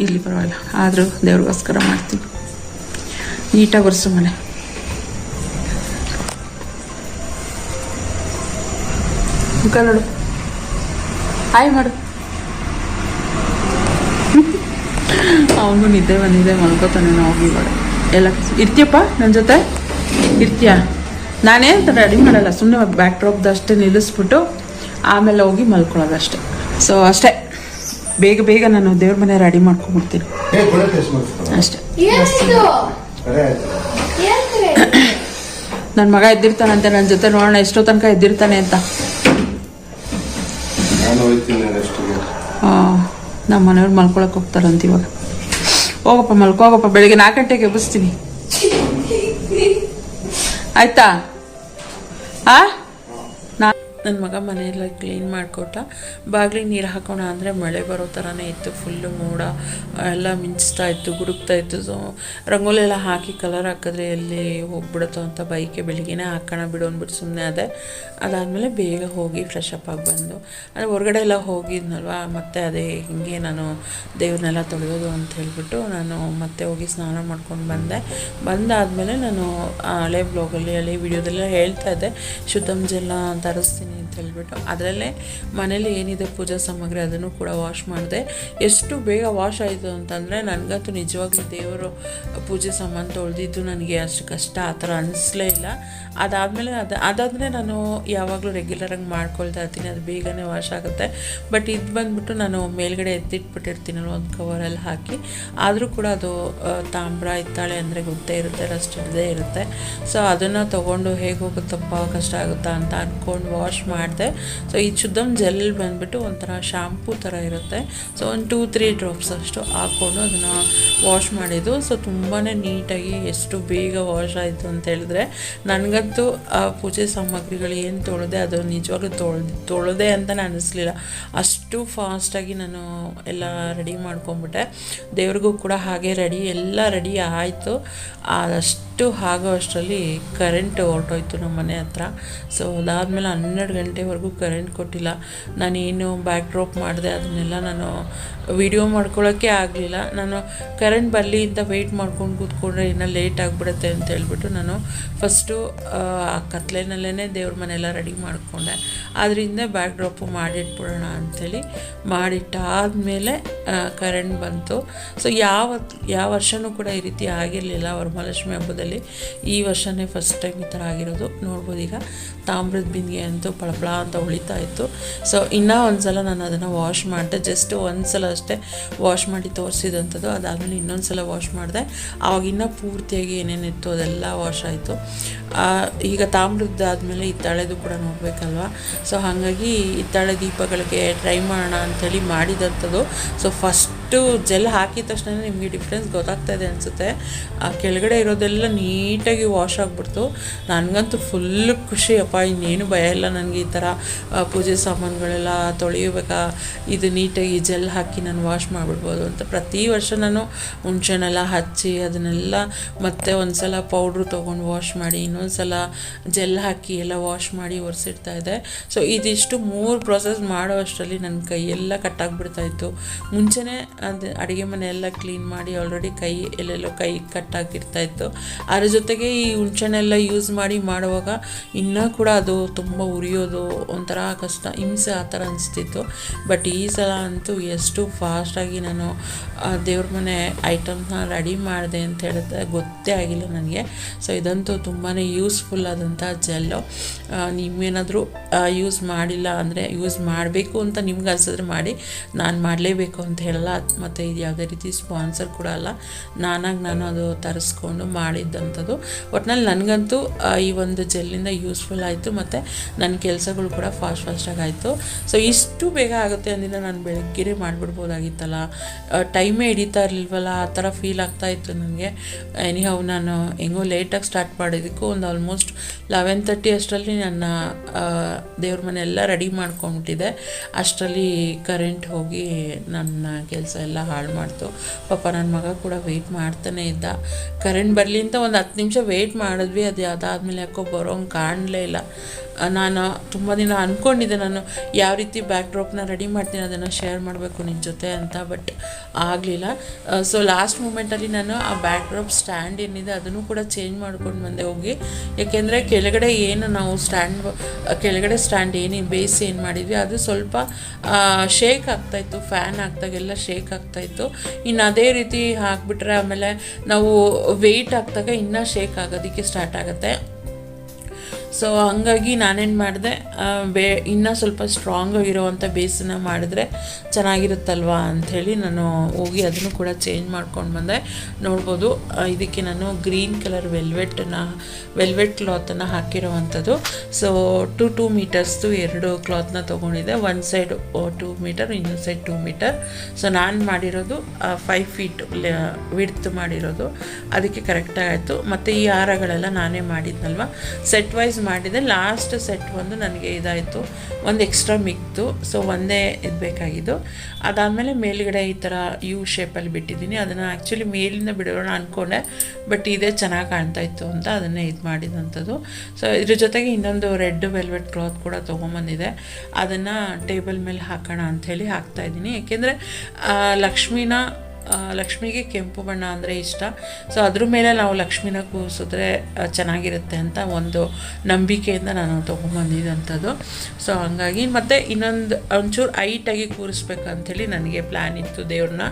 ಇಲ್ಲಿ ಪರವಾಗಿಲ್ಲ. ಆದರೂ ದೇವ್ರಿಗೋಸ್ಕರ ಮಾಡ್ತೀನಿ. ನೀಟಾಗಿ ಒರೆಸು ಮನೆ. ಮುಖ ನೋಡು. ಹಾಯ್ ಮಾಡು. ಅವನು ನಿದ್ದೆ ಬಂದಿದೆ, ಮಲ್ಕೋತಾನೆ ನಾವು ಇವಾಗ ಎಲ್ಲ ಇರ್ತೀಯಪ್ಪ ನನ್ನ ಜೊತೆ? ಇರ್ತೀಯ? ನಾನೇನು ಥರ ರೆಡಿ ಮಾಡಲ್ಲ ಸುಮ್ಮನೆ ಬ್ಯಾಕ್ ಡ್ರಾಪ್ದಷ್ಟೇ ನಿಲ್ಲಿಸ್ಬಿಟ್ಟು ಆಮೇಲೆ ಹೋಗಿ ಮಲ್ಕೊಳ್ಳೋದು ಸೊ ಅಷ್ಟೇ. ಬೇಗ ಬೇಗ ನಾನು ದೇವ್ರ ಮನೆ ರೆಡಿ ಮಾಡ್ಕೊಂಡ್ಬಿಡ್ತೀನಿ. ಅಷ್ಟೇ. ನನ್ನ ಮಗ ಎದ್ದಿರ್ತಾನಂತೆ ನನ್ನ ಜೊತೆ ನೋಡೋಣ ಎಷ್ಟೋ ತನಕ ಎದ್ದಿರ್ತಾನೆ ಅಂತ. ಹಾಂ ನಮ್ಮ ಮನೆಯವ್ರು ಮಲ್ಕೊಳಕ್ಕೆ ಹೋಗ್ತಾರಂತ ಇವಾಗ. ಹೋಗಪ್ಪ ಮಲ್ಕೋ ಹೋಗಪ್ಪ ಬೆಳಿಗ್ಗೆ ನಾಲ್ಕು ಗಂಟೆಗೆ ಎಬ್ಬಿಸ್ತೀನಿ. ಆಯ್ತಾ? ಆ? ನನ್ನ ಮಗ ಮನೆಯೆಲ್ಲ ಕ್ಲೀನ್ ಮಾಡಿಕೊಟ್ಟ. ಬಾಗಿಲಿಗೆ ನೀರು ಹಾಕೋಣ ಅಂದರೆ ಮಳೆ ಬರೋ ಥರನೇ ಇತ್ತು ಫುಲ್ಲು ಮೋಡ, ಎಲ್ಲ ಮಿಂಚ್ತಾ ಇತ್ತು, ಗುಡುಕ್ತಾ ಇತ್ತು. ಸೊ ರಂಗೋಲಿ ಎಲ್ಲ ಹಾಕಿ ಕಲರ್ ಹಾಕಿದ್ರೆ ಎಲ್ಲಿ ಹೋಗ್ಬಿಡುತ್ತೋ ಅಂತ ಬೈಕೆ ಬೆಳಿಗ್ಗೆನೇ ಹಾಕೋಣ ಬಿಡು ಅಂದ್ಬಿಟ್ಟು ಸುಮ್ಮನೆ ಅದೇ ಅದಾದಮೇಲೆ ಬೇಗ ಹೋಗಿ ಫ್ರೆಶ್ ಅಪ್ ಆಗಿ ಬಂದು. ಅಂದರೆ ಹೊರಗಡೆ ಎಲ್ಲ ಹೋಗಿದ್ನಲ್ವ, ಮತ್ತೆ ಅದೇ ಹಿಂಗೆ ನಾನು ದೇವ್ರನ್ನೆಲ್ಲ ತೊಳೆಯೋದು ಅಂತ ಹೇಳಿಬಿಟ್ಟು ನಾನು ಮತ್ತೆ ಹೋಗಿ ಸ್ನಾನ ಮಾಡ್ಕೊಂಡು ಬಂದೆ. ಬಂದಾದಮೇಲೆ ನಾನು ಹಳೆ ಬ್ಲಾಗಲ್ಲಿ ಹಳೆ ವಿಡಿಯೋದೆಲ್ಲ ಹೇಳ್ತಾ ಇದ್ದೆ, ಶುದ್ಧಂ ಜಲ ತರಿಸ್ತೀನಿ ಅಂತ ಹೇಳಿಬಿಟ್ಟು ಅದರಲ್ಲೇ ಮನೇಲಿ ಏನಿದೆ ಪೂಜಾ ಸಾಮಗ್ರಿ ಅದನ್ನು ಕೂಡ ವಾಶ್ ಮಾಡಿದೆ. ಎಷ್ಟು ಬೇಗ ವಾಶ್ ಆಯಿತು ಅಂತಂದರೆ ನನಗಂತೂ ನಿಜವಾಗ್ಲೂ ದೇವರು ಪೂಜೆ ಸಾಮಾನು ತೊಳೆದಿದ್ದು ನನಗೆ ಅಷ್ಟು ಕಷ್ಟ, ಆ ಥರ ಅನಿಸ್ಲೇ ಇಲ್ಲ. ಅದಾದಮೇಲೆ ಅದು ಅದಾದರೆ ನಾನು ಯಾವಾಗಲೂ ರೆಗ್ಯುಲರಾಗಿ ಮಾಡ್ಕೊಳ್ತಾ ಇರ್ತೀನಿ, ಅದು ಬೇಗನೆ ವಾಶ್ ಆಗುತ್ತೆ. ಬಟ್ ಇದು ಬಂದುಬಿಟ್ಟು ನಾನು ಮೇಲ್ಗಡೆ ಎತ್ತಿಟ್ಬಿಟ್ಟಿರ್ತೀನಲ್ಲ ಒಂದು ಕವರಲ್ಲಿ ಹಾಕಿ, ಆದರೂ ಕೂಡ ಅದು ತಾಮ್ರ ಇತ್ತಾಳೆ ಅಂದರೆ ಗೊತ್ತೇ ಇರುತ್ತೆ ರಸ್ಟ್ ಇಲ್ಲದೆ ಇರುತ್ತೆ. ಸೊ ಅದನ್ನು ತೊಗೊಂಡು ಹೇಗೆ ಹೋಗುತ್ತಪ್ಪ, ಕಷ್ಟ ಆಗುತ್ತಾ ಅಂತ ಅಂದ್ಕೊಂಡು ವಾಶ್ ಮಾಡಿದೆ. ಸೊ ಈ ಚುದ್ದಮ್ ಜೆಲ್ ಬಂದುಬಿಟ್ಟು ಒಂಥರ ಶಾಂಪೂ ಥರ ಇರುತ್ತೆ. ಸೊ ಒಂದು ಟೂ ತ್ರೀ ಡ್ರಾಪ್ಸ್ ಅಷ್ಟು ಹಾಕ್ಕೊಂಡು ಅದನ್ನು ವಾಶ್ ಮಾಡಿದ್ದು. ಸೊ ತುಂಬಾ ನೀಟಾಗಿ ಎಷ್ಟು ಬೇಗ ವಾಶ್ ಆಯಿತು ಅಂತ ಹೇಳಿದ್ರೆ, ನನಗಂತೂ ಆ ಪೂಜೆ ಸಾಮಗ್ರಿಗಳು ಏನು ತೊಳೆದೆ ಅದು ನಿಜವಾಗ್ಲೂ ತೊಳೆದು ತೊಳೆದೆ ಅಂತಲೇ ಅನ್ನಿಸ್ಲಿಲ್ಲ ಅಷ್ಟು ಫಾಸ್ಟಾಗಿ ನಾನು ಎಲ್ಲ ರೆಡಿ ಮಾಡ್ಕೊಂಬಿಟ್ಟೆ ದೇವ್ರಿಗೂ ಕೂಡ ಹಾಗೆ ರೆಡಿ ಎಲ್ಲ ರೆಡಿ ಆಯಿತು. ಅದಷ್ಟು ಆಗೋ ಅಷ್ಟರಲ್ಲಿ ಕರೆಂಟ್ ಹೊರಟೋಯ್ತು ನಮ್ಮ ಮನೆ ಹತ್ರ. ಸೊ ಅದಾದಮೇಲೆ ಹನ್ನೆರಡು ಗಂಟೆವರೆಗೂ ಕರೆಂಟ್ ಕೊಟ್ಟಿಲ್ಲ. ನಾನೇನು ಬ್ಯಾಕ್ ಡ್ರಾಪ್ ಮಾಡಿದೆ, ಅದನ್ನೆಲ್ಲ ನಾನು ವಿಡಿಯೋ ಮಾಡ್ಕೊಳ್ಳೋಕ್ಕೆ ಆಗಲಿಲ್ಲ. ನಾನು ಕರೆಂಟ್ ಬರಲಿ ಅಂತ ವೆಯ್ಟ್ ಮಾಡ್ಕೊಂಡು ಕೂತ್ಕೊಂಡ್ರೆ ಇನ್ನೂ ಲೇಟ್ ಆಗಿಬಿಡುತ್ತೆ ಅಂತ ಹೇಳ್ಬಿಟ್ಟು ನಾನು ಫಸ್ಟು ಆ ಕತ್ಲೆನಲ್ಲೇ ದೇವ್ರ ಮನೆಯೆಲ್ಲ ರೆಡಿ ಮಾಡಿಕೊಂಡೆ. ಆದ್ದರಿಂದ ಬ್ಯಾಕ್ ಡ್ರಾಪು ಮಾಡಿಟ್ಬಿಡೋಣ ಅಂಥೇಳಿ ಮಾಡಿಟ್ಟಾದಮೇಲೆ ಕರೆಂಟ್ ಬಂತು. ಸೊ ಯಾವ ಯಾವ ವರ್ಷವೂ ಕೂಡ ಈ ರೀತಿ ಆಗಿರಲಿಲ್ಲ ವರಮಹಾಲಕ್ಷ್ಮಿ ಹಬ್ಬದಲ್ಲಿ. ಈ ವರ್ಷನೇ ಫಸ್ಟ್ ಟೈಮ್ ಈ ಥರ ಆಗಿರೋದು. ನೋಡ್ಬೋದು ಈಗ ತಾಮ್ರದ ಬಿಂದಿಗೆ ಅಂತೂ ಪಳಪಳ ಅಂತ ಉಳಿತಾ ಇತ್ತು. ಸೊ ಇನ್ನೂ ಒಂದು ಸಲ ನಾನು ಅದನ್ನು ವಾಶ್ ಮಾಡಿದೆ. ಜಸ್ಟ್ ಒಂದು ಸಲ ಅಷ್ಟೇ ವಾಶ್ ಮಾಡಿ ತೋರಿಸಿದಂಥದ್ದು. ಅದಾದಮೇಲೆ ಇನ್ನೊಂದು ಸಲ ವಾಶ್ ಮಾಡಿದೆ. ಆವಾಗ ಇನ್ನೂ ಪೂರ್ತಿಯಾಗಿ ಏನೇನಿತ್ತು ಅದೆಲ್ಲ ವಾಶ್ ಆಯಿತು. ಈಗ ತಾಮ್ರದ್ದಾದಮೇಲೆ ಹಿತ್ತಾಳೆದು ಕೂಡ ನೋಡಬೇಕಲ್ವ? ಸೊ ಹಾಗಾಗಿ ಹಿತ್ತಾಳೆ ದೀಪಗಳಿಗೆ ಟ್ರೈ ಮಾಡೋಣ ಅಂಥೇಳಿ ಮಾಡಿದಂಥದ್ದು. ಸೊ ಫಸ್ಟು ಜೆಲ್ ಹಾಕಿದ ತಕ್ಷಣ ನಿಮಗೆ ಡಿಫ್ರೆನ್ಸ್ ಗೊತ್ತಾಗ್ತಾ ಇದೆ ಅನಿಸುತ್ತೆ. ಆ ಕೆಳಗಡೆ ಇರೋದೆಲ್ಲ ನೀಟಾಗಿ ವಾಶ್ ಆಗಿಬಿಡ್ತು. ನನಗಂತೂ ಫುಲ್ ಖುಷಿ, ಅಪ್ಪ, ಇನ್ನೇನು ಭಯ ಇಲ್ಲ ನನಗೆ ಈ ಥರ ಪೂಜೆ ಸಾಮಾನುಗಳೆಲ್ಲ ತೊಳೆಯಬೇಕಾ ಇದು ನೀಟಾಗಿ ಜೆಲ್ ಹಾಕಿ ನಾನು ವಾಶ್ ಮಾಡಿಬಿಡ್ಬೋದು ಅಂತ. ಪ್ರತಿ ವರ್ಷ ನಾನು ಹುಣ್ಸೆನೆಲ್ಲ ಹಚ್ಚಿ ಅದನ್ನೆಲ್ಲ ಮತ್ತೆ ಒಂದು ಸಲ ಪೌಡ್ರು ತೊಗೊಂಡು ವಾಶ್ ಮಾಡಿ ಇನ್ನೊಂದು ಸಲ ಜೆಲ್ ಹಾಕಿ ಎಲ್ಲ ವಾಶ್ ಮಾಡಿ ಒರೆಸಿಡ್ತಾ ಇದ್ದೆ. ಸೊ ಇದಿಷ್ಟು ಮೂರು ಪ್ರೊಸೆಸ್ ಮಾಡೋ ಅಷ್ಟರಲ್ಲಿ ನನ್ನ ಕೈಯೆಲ್ಲ ಕಟ್ಟಾಗ್ಬಿಡ್ತಾ ಇತ್ತು. ಮುಂಚೆನೇ ಅದು ಅಡುಗೆ ಮನೆಯೆಲ್ಲ ಕ್ಲೀನ್ ಮಾಡಿ ಆಲ್ರೆಡಿ ಕೈ ಎಲ್ಲೆಲ್ಲೋ ಕೈ ಕಟ್ಟಾಗಿರ್ತಾ ಇತ್ತು. ಅದ್ರ ಜೊತೆಗೆ ಈ ಹುಣ್ಸೆನೆಲ್ಲ ಯೂಸ್ ಮಾಡಿ ಮಾಡುವಾಗ ಇನ್ನೂ ಕೂಡ ಅದು ತುಂಬ ಉರಿಯೋದು ಒಂಥರ ಕಷ್ಟ. ಹಿಂಸೆ ಆ ಥರ ಅನಿಸ್ತಿತ್ತು. ಬಟ್ ಈ ಸಲ ಅಂತೂ ಎಷ್ಟು ಫಾಸ್ಟಾಗಿ ನಾನು ದೇವ್ರ ಮನೆ ಐಟಮ್ಸ್ನ ರೆಡಿ ಮಾಡಿದೆ ಅಂತ ಹೇಳಿದ್ರೆ ಗೊತ್ತೇ ಆಗಿಲ್ಲ ನನಗೆ. ಸೊ ಇದಂತೂ ತುಂಬಾ ಯೂಸ್ಫುಲ್ ಆದಂಥ ಜೆಲ್ಲು. ನೀವೇನಾದರೂ ಯೂಸ್ ಮಾಡಿಲ್ಲ ಅಂದರೆ ಯೂಸ್ ಮಾಡಬೇಕು ಅಂತ ನಿಮ್ಗೆ ಅನ್ಸಿದ್ರೆ ಮಾಡಿ. ನಾನು ಮಾಡಲೇಬೇಕು ಅಂತ ಹೇಳಲ್ಲ. ಮತ್ತು ಇದು ಯಾವುದೇ ರೀತಿ ಸ್ಪಾನ್ಸರ್ ಕೂಡ ಅಲ್ಲ. ನಾನಾಗಿ ನಾನು ಅದು ತರಿಸ್ಕೊಂಡು ಮಾಡಿದ್ದಂಥದ್ದು. ಒಟ್ನಲ್ಲಿ ನನಗಂತೂ ಈ ಒಂದು ಜೆಲ್ಲಿಂದ ಯೂಸ್ಫುಲ್ ಆಯಿತು ಮತ್ತು ನನ್ನ ಕೆಲಸಗಳು ಕೂಡ ಫಾಸ್ಟ್ ಫಾಸ್ಟಾಗಿ ಆಯಿತು. ಸೊ ಇಷ್ಟು ಬೇಗ ಆಗುತ್ತೆ ಅಂದಿನ ನಾನು ಬೆಳಗ್ಗೆನೇ ಮಾಡಿಬಿಡ್ಬೋದಾಗಿತ್ತಲ್ಲ. ಟೈಮೇ ಹಿಡಿತಾ ಇರಲಿಲ್ವಲ್ಲ, ಆ ಥರ ಫೀಲ್ ಆಗ್ತಾ ಇತ್ತು ನನಗೆ. ಎನಿಹೌ ನಾನು ಹೆಂಗೋ ಲೇಟಾಗಿ ಸ್ಟಾರ್ಟ್ ಮಾಡಿದ್ದಕ್ಕೂ ಒಂದು ಆಲ್ಮೋಸ್ಟ್ ಲೆವೆನ್ ತರ್ಟಿ ಅಷ್ಟರಲ್ಲಿ ನನ್ನ ದೇವ್ರ ಮನೆ ಎಲ್ಲ ರೆಡಿ ಮಾಡ್ಕೊಂಡ್ಬಿಟ್ಟಿದೆ. ಅಷ್ಟರಲ್ಲಿ ಕರೆಂಟ್ ಹೋಗಿ ನನ್ನ ಕೆಲಸ ಎಲ್ಲ ಹಾಳು ಮಾಡ್ತು. ಪಾಪ ನನ್ನ ಮಗ ಕೂಡ ವೆಯ್ಟ್ ಮಾಡ್ತಾನೆ ಇದ್ದ. ಕರೆಂಟ್ ಬರಲಿ ಅಂತ ಒಂದು ಹತ್ತು ನಿಮಿಷ ವೆಯ್ಟ್ ಮಾಡಿದ್ವಿ. ಅದು ಯಾವುದಾದ್ಮೇಲೆ ಯಾಕೋ ಬರೋಂಗೆ ಕಾಣಲೇ ಇಲ್ಲ. ನಾನು ತುಂಬ ದಿನ ಅಂದ್ಕೊಂಡಿದ್ದೆ ನಾನು ಯಾವ ರೀತಿ ಬ್ಯಾಕ್ ಡ್ರಾಪ್ನ ರೆಡಿ ಮಾಡ್ತೀನಿ, ಅದನ್ನು ಶೇರ್ ಮಾಡಬೇಕು ನಿನ್ನ ಜೊತೆ ಅಂತ ಬಟ್ ಆಗಲಿಲ್ಲ. ಸೊ ಲಾಸ್ಟ್ ಮೂಮೆಂಟಲ್ಲಿ ನಾನು ಆ ಬ್ಯಾಕ್ ಡ್ರಾಪ್ ಸ್ಟ್ಯಾಂಡ್ ಏನಿದೆ ಅದನ್ನು ಕೂಡ ಚೇಂಜ್ ಮಾಡ್ಕೊಂಡು ಬಂದೆ ಹೋಗಿ. ಯಾಕೆಂದರೆ ಕೆಳಗಡೆ ಏನು ನಾವು ಸ್ಟ್ಯಾಂಡ್ ಕೆಳಗಡೆ ಸ್ಟ್ಯಾಂಡ್ ಏನು ಬೇಸ್ ಏನು ಮಾಡಿದ್ವಿ, ಅದು ಸ್ವಲ್ಪ ಶೇಕ್ ಆಗ್ತಾಯಿತ್ತು ಫ್ಯಾನ್ ಹಾಕ್ದಾಗೆಲ್ಲ ಶೇಕ್ ಆಗ್ತಾಯಿತ್ತು ಇನ್ನು ಅದೇ ರೀತಿ ಹಾಕ್ಬಿಟ್ರೆ ಆಮೇಲೆ ನಾವು ವೆಯ್ಟ್ ಹಾಕಿದಾಗ ಇನ್ನೂ ಶೇಕ್ ಆಗೋದಕ್ಕೆ ಸ್ಟಾರ್ಟ್ ಆಗುತ್ತೆ. ಸೊ ಹಂಗಾಗಿ ನಾನೇನು ಮಾಡಿದೆ ಬೇ, ಇನ್ನೂ ಸ್ವಲ್ಪ ಸ್ಟ್ರಾಂಗ್ ಆಗಿರೋವಂಥ ಬೇಸನ್ನ ಮಾಡಿದ್ರೆ ಚೆನ್ನಾಗಿರುತ್ತಲ್ವಾ ಅಂಥೇಳಿ ನಾನು ಹೋಗಿ ಅದನ್ನು ಕೂಡ ಚೇಂಜ್ ಮಾಡ್ಕೊಂಡು ಬಂದೆ. ನೋಡ್ಬೋದು ಇದಕ್ಕೆ ನಾನು ಗ್ರೀನ್ ಕಲರ್ ವೆಲ್ವೆಟನ್ನು ವೆಲ್ವೆಟ್ ಕ್ಲಾತನ್ನು ಹಾಕಿರೋವಂಥದ್ದು. ಸೊ ಟು ಟೂ ಮೀಟರ್ಸ್ದು ಎರಡು ಕ್ಲಾತ್ನ ತೊಗೊಂಡಿದ್ದೆ. ಒನ್ ಸೈಡ್ ಟೂ ಮೀಟರ್ ಇನ್ನೊಂದು ಸೈಡ್ ಟೂ ಮೀಟರ್ ಸೊ ನಾನು ಮಾಡಿರೋದು ಫೈವ್ ಫೀಟ್ ವಿಡ್ತ್ ಮಾಡಿರೋದು. ಅದಕ್ಕೆ ಕರೆಕ್ಟಾಗಿ ಆಯಿತು. ಮತ್ತು ಈ ಹಾರಗಳೆಲ್ಲ ನಾನೇ ಮಾಡಿದ್ನಲ್ವ? ಸೆಟ್ ವೈಸ್ ಮಾಡಿದೆ. ಲಾಸ್ಟ್ ಸೆಟ್ ಒಂದು ನನಗೆ ಇದಾಯಿತು. ಒಂದು ಎಕ್ಸ್ಟ್ರಾ ಮಿಕ್ತು ಸೊ ಒಂದೇ ಇದು ಬೇಕಾಗಿದ್ದು. ಅದಾದಮೇಲೆ ಮೇಲುಗಡೆ ಈ ಥರ ಯು ಶೇಪಲ್ಲಿ ಬಿಟ್ಟಿದ್ದೀನಿ. ಅದನ್ನು ಆ್ಯಕ್ಚುಲಿ ಮೇಲಿಂದ ಬಿಡೋಣ ಅಂದ್ಕೊಂಡೆ ಬಟ್ ಇದೇ ಚೆನ್ನಾಗಿ ಕಾಣ್ತಾ ಇತ್ತು ಅಂತ ಅದನ್ನೇ ಇದು ಮಾಡಿದಂಥದ್ದು. ಸೊ ಇದ್ರ ಜೊತೆಗೆ ಇನ್ನೊಂದು ರೆಡ್ ವೆಲ್ವೆಟ್ ಕ್ಲಾತ್ ಕೂಡ ತೊಗೊಂಬಂದಿದೆ. ಅದನ್ನು ಟೇಬಲ್ ಮೇಲೆ ಹಾಕೋಣ ಅಂಥೇಳಿ ಹಾಕ್ತಾಯಿದ್ದೀನಿ ಏಕೆಂದರೆ ಲಕ್ಷ್ಮೀನ ಲಕ್ಷ್ಮಿಗೆ ಕೆಂಪು ಬಣ್ಣ ಅಂದರೆ ಇಷ್ಟ. ಸೊ ಅದ್ರ ಮೇಲೆ ನಾವು ಲಕ್ಷ್ಮಿನ ಕೂರಿಸಿದ್ರೆ ಚೆನ್ನಾಗಿರುತ್ತೆ ಅಂತ ಒಂದು ನಂಬಿಕೆಯಿಂದ ನಾನು ತೊಗೊಂಬಂದಿದ್ದಂಥದ್ದು ಸೊ ಹಂಗಾಗಿ ಮತ್ತು ಇನ್ನೊಂದು, ಒಂಚೂರು ಹೈಟಾಗಿ ಕೂರಿಸ್ಬೇಕಂಥೇಳಿ ನನಗೆ ಪ್ಲ್ಯಾನ್ ಇತ್ತು ದೇವ್ರನ್ನ.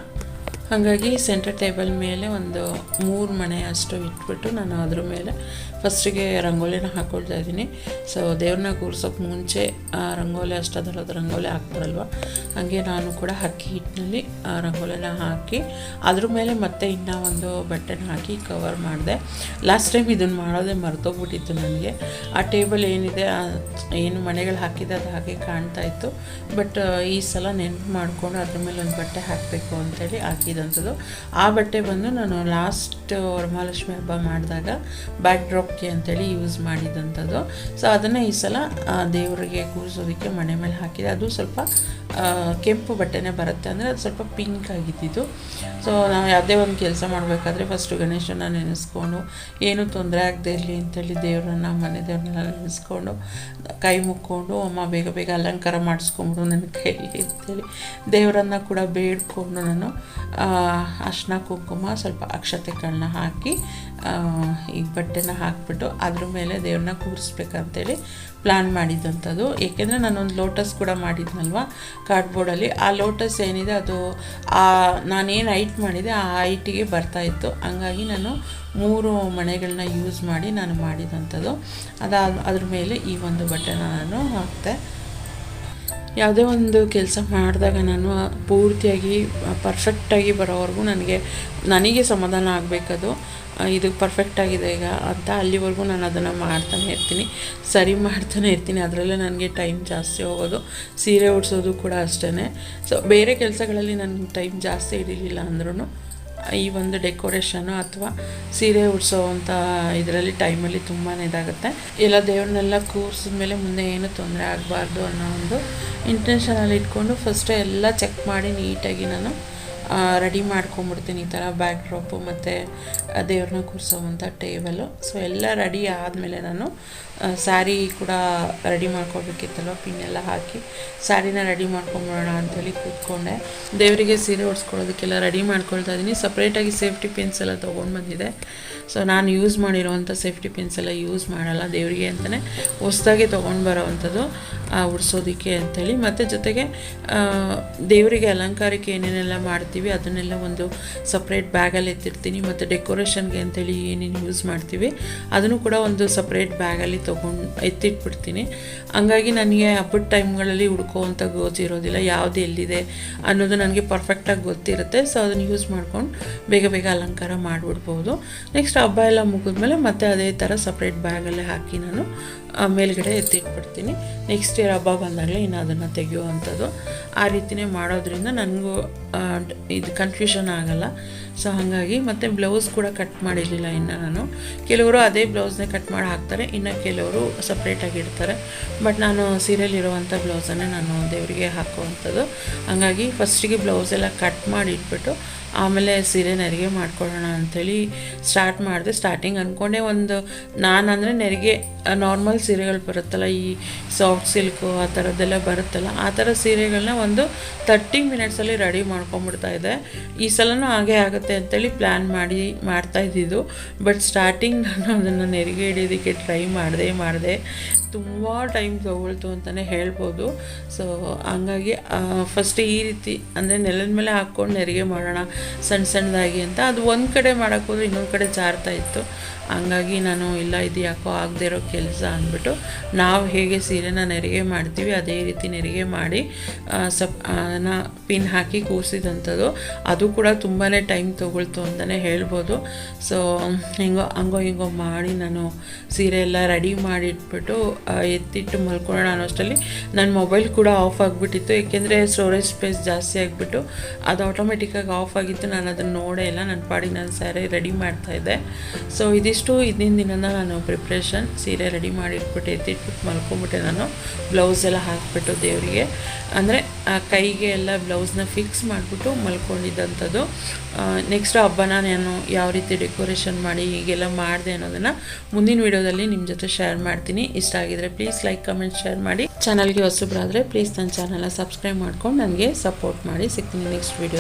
ಹಾಗಾಗಿ ಸೆಂಟರ್ ಟೇಬಲ್ ಮೇಲೆ ಒಂದು ಮೂರು ಮಣೆ ಅಷ್ಟು ಇಟ್ಬಿಟ್ಟು ನಾನು ಅದ್ರ ಮೇಲೆ ಫಸ್ಟಿಗೆ ರಂಗೋಲಿನ ಹಾಕೊಳ್ತಾ ಇದ್ದೀನಿ. ಸೊ ದೇವ್ರನ್ನ ಕೂರ್ಸೋಕೆ ಮುಂಚೆ ಆ ರಂಗೋಲಿ ಅಷ್ಟದಲ್ಲದ ರಂಗೋಲಿ ಹಾಕ್ತಾರಲ್ವ? ಹಾಗೆ ನಾನು ಕೂಡ ಅಕ್ಕಿ ಹಿಟ್ಟಿನಲ್ಲಿ ಆ ರಂಗೋಲಿನ ಹಾಕಿ ಅದ್ರ ಮೇಲೆ ಮತ್ತೆ ಇನ್ನೂ ಒಂದು ಬಟ್ಟೆನ ಹಾಕಿ ಕವರ್ ಮಾಡಿದೆ. ಲಾಸ್ಟ್ ಟೈಮ್ ಇದನ್ನು ಮಾಡೋದೇ ಮರೆತೋಗ್ಬಿಟ್ಟಿತ್ತು ನನಗೆ. ಆ ಟೇಬಲ್ ಏನಿದೆ ಏನು ಮನೆಗಳು ಹಾಕಿದೆ ಅದು ಹಾಗೆ ಕಾಣ್ತಾ ಇತ್ತು. ಬಟ್ ಈ ಸಲ ನೆನಪು ಮಾಡಿಕೊಂಡು ಅದ್ರ ಮೇಲೆ ಒಂದು ಬಟ್ಟೆ ಹಾಕಬೇಕು ಅಂತೇಳಿ ಹಾಕಿದಂಥದ್ದು ಆ ಬಟ್ಟೆ ಬಂದು ನಾನು ಲಾಸ್ಟ್ ವರಮಹಾಲಕ್ಷ್ಮಿ ಹಬ್ಬ ಮಾಡಿದಾಗ ಬ್ಯಾಕ್ ಡ್ರಾಪ್ಗೆ ಅಂತೇಳಿ ಯೂಸ್ ಮಾಡಿದಂಥದ್ದು. ಸೊ ಅದನ್ನು ಈ ಸಲ ದೇವರಿಗೆ ಕೂರಿಸೋದಕ್ಕೆ ಮನೆ ಮೇಲೆ ಹಾಕಿದೆ. ಅದು ಸ್ವಲ್ಪ ಕೆಂಪು ಬಟ್ಟೆನೇ ಬರುತ್ತೆ ಅಂದರೆ ಅದು ಸ್ವಲ್ಪ ಪಿಂಕ್ ಆಗಿದ್ದಿದ್ದು. ಸೊ ನಾವು ಯಾವುದೇ ಒಂದು ಕೆಲಸ ಮಾಡಬೇಕಾದ್ರೆ ಫಸ್ಟು ಗಣೇಶನ ನೆನೆಸ್ಕೊಂಡು, ಏನೂ ತೊಂದರೆ ಆಗದೆ ಇರಲಿ ಅಂತೇಳಿ ದೇವರನ್ನ, ಮನೆ ದೇವ್ರನ್ನೆಲ್ಲ ನೆನೆಸ್ಕೊಂಡು, ಕೈ ಮುಕ್ಕೊಂಡು, ಅಮ್ಮ ಬೇಗ ಬೇಗ ಅಲಂಕಾರ ಮಾಡಿಸ್ಕೊಂಬಿಡು ನನ್ನ ಕೈಲಿ ಅಂತೇಳಿ ದೇವರನ್ನು ಕೂಡ ಬೇಡ್ಕೊಂಡು ನಾನು ಅರ್ಶಿನ ಕುಂಕುಮ ಸ್ವಲ್ಪ ಅಕ್ಷತೆಗಳನ್ನ ಹಾಕಿ ಈ ಬಟ್ಟೆನ ಹಾಕ್ಬಿಟ್ಟು ಅದ್ರ ಮೇಲೆ ದೇವ್ರನ್ನ ಕೂರಿಸ್ಬೇಕಂತೇಳಿ ಪ್ಲ್ಯಾನ್ ಮಾಡಿದ್ದಂಥದ್ದು ಏಕೆಂದರೆ ನಾನೊಂದು ಲೋಟಸ್ ಕೂಡ ಮಾಡಿದ್ನಲ್ವ ಕಾರ್ಡ್ಬೋರ್ಡಲ್ಲಿ ಆ ಲೋಟಸ್ ಏನಿದೆ ಅದು, ಆ, ನಾನೇನು ಹೈಟ್ ಮಾಡಿದೆ ಆ ಹೈಟಿಗೆ ಬರ್ತಾಯಿತ್ತು ಹಂಗಾಗಿ ನಾನು ಮೂರು ಮಣೆಗಳನ್ನ ಯೂಸ್ ಮಾಡಿ ನಾನು ಮಾಡಿದಂಥದ್ದು. ಅದಾದ, ಅದ್ರ ಮೇಲೆ ಈ ಒಂದು ಬಟ್ಟೆನ ನಾನು ಹಾಕ್ತೆ. ಯಾವುದೇ ಒಂದು ಕೆಲಸ ಮಾಡಿದಾಗ ನಾನು ಪೂರ್ತಿಯಾಗಿ, ಪರ್ಫೆಕ್ಟಾಗಿ ಬರೋವರೆಗೂ ನನಗೆ ನನಗೆ ಸಮಾಧಾನ ಆಗಬೇಕದು. ಇದು ಪರ್ಫೆಕ್ಟ್ ಆಗಿದೆ ಈಗ ಅಂತ ಅಲ್ಲಿವರೆಗೂ ನಾನು ಅದನ್ನು ಮಾಡ್ತಾನೆ ಇರ್ತೀನಿ. ಸರಿ ಮಾಡ್ತಾನೆ ಇರ್ತೀನಿ. ಅದರಲ್ಲೇ ನನಗೆ ಟೈಮ್ ಜಾಸ್ತಿ ಹೋಗೋದು. ಸೀರೆ ಉಡ್ಸೋದು ಕೂಡ ಅಷ್ಟೇ ಸೊ ಬೇರೆ ಕೆಲಸಗಳಲ್ಲಿ ನನಗೆ ಟೈಮ್ ಜಾಸ್ತಿ ಹಿಡಿಲಿಲ್ಲ ಅಂದ್ರೂ ಈ ಒಂದು ಡೆಕೋರೇಷನು ಅಥವಾ ಸೀರೆ ಉಡ್ಸೋವಂಥ ಇದರಲ್ಲಿ ಟೈಮಲ್ಲಿ ತುಂಬಾ ಇದಾಗುತ್ತೆ. ಎಲ್ಲ ದೇವ್ರನ್ನೆಲ್ಲ ಕೂರಿಸಿದ್ಮೇಲೆ ಮುಂದೆ ಏನು ತೊಂದರೆ ಆಗಬಾರ್ದು ಅನ್ನೋ ಒಂದು ಇಂಟೆನ್ಷನಲ್ಲಿ ಇಟ್ಕೊಂಡು ಫಸ್ಟು ಎಲ್ಲ ಚೆಕ್ ಮಾಡಿ ನೀಟಾಗಿ ನಾನು ರೆಡಿ ಮಾಡ್ಕೊಂಬಿಡ್ತೀನಿ ಈ ಥರ ಬ್ಯಾಕ್ ಡ್ರಾಪು ಮತ್ತು ದೇವ್ರನ್ನ ಕೂರಿಸೋವಂಥ ಟೇಬಲು ಸೊ ಎಲ್ಲ ರೆಡಿ ಆದಮೇಲೆ ನಾನು ಸ್ಯಾರಿ ಕೂಡ ರೆಡಿ ಮಾಡ್ಕೊಬೇಕಿತ್ತಲ್ವ ಪಿನ್ನೆಲ್ಲ ಹಾಕಿ. ಸ್ಯಾರಿನ ರೆಡಿ ಮಾಡ್ಕೊಂಬಿಡೋಣ ಅಂತೇಳಿ ಕೂತ್ಕೊಂಡೆ. ದೇವರಿಗೆ ಸೀರೆ ಉಡ್ಸ್ಕೊಳ್ಳೋದಕ್ಕೆಲ್ಲ ರೆಡಿ ಮಾಡ್ಕೊಳ್ತಾ ಇದ್ದೀನಿ. ಸಪ್ರೇಟಾಗಿ ಸೇಫ್ಟಿ ಪಿನ್ಸ್ ಎಲ್ಲ ತೊಗೊಂಡು ಬಂದಿದೆ. ಸೊ ನಾನು ಯೂಸ್ ಮಾಡಿರೋವಂಥ ಸೇಫ್ಟಿ ಪಿನ್ಸ್ ಎಲ್ಲ ಯೂಸ್ ಮಾಡಲ್ಲ ದೇವರಿಗೆ ಅಂತಲೇ ಹೊಸ್ದಾಗಿ ತೊಗೊಂಡು ಬರೋವಂಥದ್ದು ಉಡ್ಸೋದಕ್ಕೆ ಅಂಥೇಳಿ ಮತ್ತು ಜೊತೆಗೆ ದೇವರಿಗೆ ಅಲಂಕಾರಕ್ಕೆ ಏನೇನೆಲ್ಲ ಮಾಡ್ತೀವಿ, ಅದನ್ನೆಲ್ಲ ಒಂದು ಸಪ್ರೇಟ್ ಬ್ಯಾಗಲ್ಲಿ ಎತ್ತಿರ್ತೀನಿ. ಮತ್ತು ಡೆಕೋರೇಷನ್ಗೆ ಅಂಥೇಳಿ ಏನೇನು ಯೂಸ್ ಮಾಡ್ತೀವಿ, ಅದನ್ನು ಕೂಡ ಒಂದು ಸಪ್ರೇಟ್ ಬ್ಯಾಗಲ್ಲಿ ತೊಗೊಂಡು ಎತ್ತಿಟ್ಬಿಡ್ತೀನಿ. ಹಂಗಾಗಿ ನನಗೆ ಹಬ್ಬದ ಟೈಮ್ಗಳಲ್ಲಿ ಹುಡ್ಕೋವಂಥ ಗೋಜಿರೋದಿಲ್ಲ ಯಾವುದು ಎಲ್ಲಿದೆ ಅನ್ನೋದು ನನಗೆ ಪರ್ಫೆಕ್ಟಾಗಿ ಗೊತ್ತಿರುತ್ತೆ. ಸೊ ಅದನ್ನು ಯೂಸ್ ಮಾಡ್ಕೊಂಡು ಬೇಗ ಬೇಗ ಅಲಂಕಾರ ಮಾಡಿಬಿಡ್ಬೋದು. ನೆಕ್ಸ್ಟ್ ಹಬ್ಬ ಎಲ್ಲ ಮುಗಿದ್ಮೇಲೆ ಮತ್ತೆ ಅದೇ ಥರ ಸಪ್ರೇಟ್ ಬ್ಯಾಗಲ್ಲೇ ಹಾಕಿ ನಾನು ಮೇಲ್ಗಡೆ ಎತ್ತಿಟ್ಬಿಡ್ತೀನಿ. ನೆಕ್ಸ್ಟ್ ಇಯರ್ ಹಬ್ಬ ಬಂದಾಗಲೇ ಇನ್ನು ಅದನ್ನು ತೆಗೆಯುವಂಥದ್ದು. ಆ ರೀತಿನೇ ಮಾಡೋದ್ರಿಂದ ನನಗೂ ಇದು ಕನ್ಫ್ಯೂಷನ್ ಆಗಲ್ಲ. ಸೊ ಹಾಗಾಗಿ ಮತ್ತು ಬ್ಲೌಸ್ ಕೂಡ ಕಟ್ ಮಾಡಿರಲಿಲ್ಲ ಇನ್ನು ನಾನು. ಕೆಲವರು ಅದೇ ಬ್ಲೌಸ್ನೇ ಕಟ್ ಮಾಡಿ ಹಾಕ್ತಾರೆ, ಇನ್ನು ಕೆಲವರು ಸಪ್ರೇಟಾಗಿ ಇಡ್ತಾರೆ. ಬಟ್ ನಾನು ಸೀರಿಯಲ್ ಇರುವಂಥ ಬ್ಲೌಸನ್ನೇ ನಾನು ದೇವರಿಗೆ ಹಾಕುವಂಥದ್ದು. ಹಾಗಾಗಿ ಫಸ್ಟಿಗೆ ಬ್ಲೌಸ್ ಎಲ್ಲ ಕಟ್ ಮಾಡಿ ಇಟ್ಬಿಟ್ಟು ಆಮೇಲೆ ಸೀರೆ ನೆರಿಗೆ ಮಾಡ್ಕೊಳ್ಳೋಣ ಅಂಥೇಳಿ ಸ್ಟಾರ್ಟ್ ಮಾಡಿದೆ. ಸ್ಟಾರ್ಟಿಂಗ್ ಅಂದ್ಕೊಂಡೆ ಒಂದು ನಾನು ಅಂದರೆ ನೆರಿಗೆ ನಾರ್ಮಲ್ ಸೀರೆಗಳು ಬರುತ್ತಲ್ಲ, ಈ ಸಾಫ್ಟ್ ಸಿಲ್ಕು ಆ ಥರದ್ದೆಲ್ಲ ಬರುತ್ತಲ್ಲ, ಆ ಥರ ಸೀರೆಗಳನ್ನ ಒಂದು ತರ್ಟಿ ಮಿನಿಟ್ಸಲ್ಲಿ ರೆಡಿ ಮಾಡ್ಕೊಂಬಿಡ್ತಾ ಇದೆ ಈ ಸಲನೂ ಹಾಗೆ ಆಗುತ್ತೆ ಅಂತೇಳಿ ಪ್ಲ್ಯಾನ್ ಮಾಡಿ, ಮಾಡ್ತಾ ಇದ್ದಿದ್ದು. ಬಟ್ ಸ್ಟಾರ್ಟಿಂಗ್ ನಾನು ಅದನ್ನು ನೆರಿಗೆ ಹಿಡಿಯೋದಕ್ಕೆ ಟ್ರೈ ಮಾಡಿದೆ ಮಾಡಿದೆ. ತುಂಬ ಟೈಮ್ ತೊಗೊಳ್ತು ಅಂತಲೇ ಹೇಳ್ಬೋದು. ಸೊ ಹಂಗಾಗಿ ಫಸ್ಟ್ ಈ ರೀತಿ, ಅಂದರೆ ನೆಲದ ಮೇಲೆ ಹಾಕ್ಕೊಂಡು ನೆರಿಗೆ ಮಾಡೋಣ, ಸಣ್ಣ ಸಣ್ಣದಾಗಿ ಅಂತ. ಅದು ಒಂದು ಕಡೆ ಮಾಡೋಕ್ಕೋದ್ರೆ ಇನ್ನೊಂದು ಕಡೆ ಜಾರ್ತಾ ಇತ್ತು. ಹಂಗಾಗಿ ನಾನು, ಇಲ್ಲ, ಇದು ಯಾಕೋ ಆಗದೆ ಇರೋ ಕೆಲಸ ಅಂದ್ಬಿಟ್ಟು ನಾವು ಹೇಗೆ ಸೀರೆನ ನೆರಿಗೆ ಮಾಡ್ತೀವಿ, ಅದೇ ರೀತಿ ನೆರಿಗೆ ಮಾಡಿ ಸಪ್ ಅದನ್ನು ಪಿನ್ ಹಾಕಿ ಕೂರಿಸಿದಂಥದ್ದು. ಅದು ಕೂಡ ತುಂಬಾ ಟೈಮ್ ತೊಗೊಳ್ತು ಅಂತಲೇ ಹೇಳ್ಬೋದು. ಸೊ, ಹಿಂಗೋ, ಹಂಗೋ, ಹಿಂಗೋ ಮಾಡಿ ನಾನು ಸೀರೆ ಎಲ್ಲ ರೆಡಿ ಮಾಡಿಟ್ಬಿಟ್ಟು ಎತ್ತಿಟ್ಟು ಮಲ್ಕೊಳ್ಳೋಣ ಅನ್ನೋಷ್ಟರಲ್ಲಿ ನನ್ನ ಮೊಬೈಲ್ ಕೂಡ ಆಫ್ ಆಗಿಬಿಟ್ಟಿತ್ತು. ಏಕೆಂದರೆ ಸ್ಟೋರೇಜ್ ಸ್ಪೇಸ್ ಜಾಸ್ತಿ ಆಗಿಬಿಟ್ಟು ಅದು ಆಟೋಮೆಟಿಕ್ಕಾಗಿ ಆಫ್ ಆಗಿತ್ತು. ನಾನು ಅದನ್ನು ನೋಡೇ ಇಲ್ಲ. ನನ್ನ ಪಾಡಿಗೆ ನಾನು ಸ್ಯಾರಿ ರೆಡಿ ಮಾಡ್ತಾಯಿದ್ದೆ ಸೊ ಇದಿಷ್ಟು ಹಿಂದಿನ ದಿನದ ನಾನು ಪ್ರಿಪ್ರೇಷನ್ ಸೀರೆ ರೆಡಿ ಮಾಡಿಟ್ಬಿಟ್ಟು ಎತ್ತಿಟ್ಬಿಟ್ಟು ಮಲ್ಕೊಂಬಿಟ್ಟೆ ನಾನು. ಬ್ಲೌಸ್ ಎಲ್ಲ ಹಾಕಿಬಿಟ್ಟು ದೇವರಿಗೆ. ಅಂದರೆ ಕೈಗೆ ಎಲ್ಲ ಬ್ಲೌಸ್ನ ಫಿಕ್ಸ್ ಮಾಡಿಬಿಟ್ಟು ಮಲ್ಕೊಂಡಿದ್ದಂಥದ್ದು. ನೆಕ್ಸ್ಟ್ ಹಬ್ಬನ ನಾನು ಯಾವ ರೀತಿ ಡೆಕೋರೇಷನ್ ಮಾಡಿ, ಹೀಗೆಲ್ಲ ಮಾಡಿದೆ ಅನ್ನೋದನ್ನು ಮುಂದಿನ ವೀಡಿಯೋದಲ್ಲಿ ನಿಮ್ಮ ಜೊತೆ ಶೇರ್ ಮಾಡ್ತೀನಿ. ಇಷ್ಟ ಆಗಿದ್ರೆ ಪ್ಲೀಸ್ ಲೈಕ್ ಕಮೆಂಟ್ ಶೇರ್ ಮಾಡಿ. ಚಾನಲ್ಗೆ ಹೊಸಬ್ರಾದರೆ ಪ್ಲೀಸ್ ನನ್ನ ಚಾನಲ್ನ ಸಬ್ಸ್ಕ್ರೈಬ್ ಮಾಡ್ಕೊಂಡು ನನಗೆ ಸಪೋರ್ಟ್ ಮಾಡಿ. ಸಿಗ್ತೀನಿ ನೆಕ್ಸ್ಟ್ ವೀಡಿಯೋ